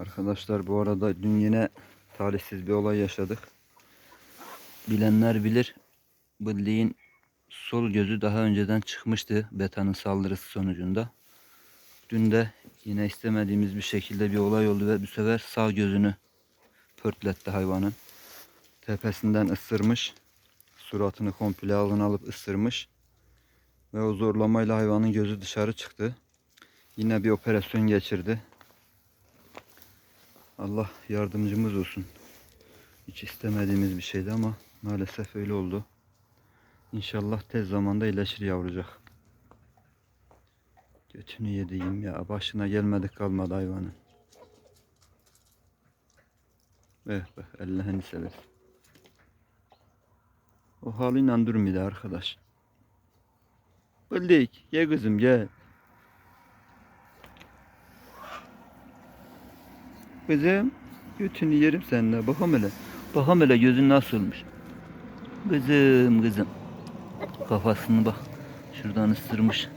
Arkadaşlar bu arada dün yine talihsiz bir olay yaşadık. Bilenler bilir. Bildiğin sol gözü daha önceden çıkmıştı betanın saldırısı sonucunda. Dün de yine istemediğimiz bir şekilde bir olay oldu ve bu sefer sağ gözünü pörtletti hayvanın. Tepesinden ısırmış. Suratını komple ağzına alıp ısırmış. Ve o zorlamayla hayvanın gözü dışarı çıktı. Yine bir operasyon geçirdi. Allah yardımcımız olsun. Hiç istemediğimiz bir şeydi ama maalesef öyle oldu. İnşallah tez zamanda iyileşir yavrucak. Götünü yediğim ya. Başına gelmedik kalmadı hayvanın. Eh be Allah'ını seversen. O haliyle durmuyor arkadaş. Bildik. Gel kızım gel. Kızım götünü yerim seninle. Bakam hele. Bakam hele gözün nasılmış. Kızım kızım. Kafasını bak. Şuradan ısırmış.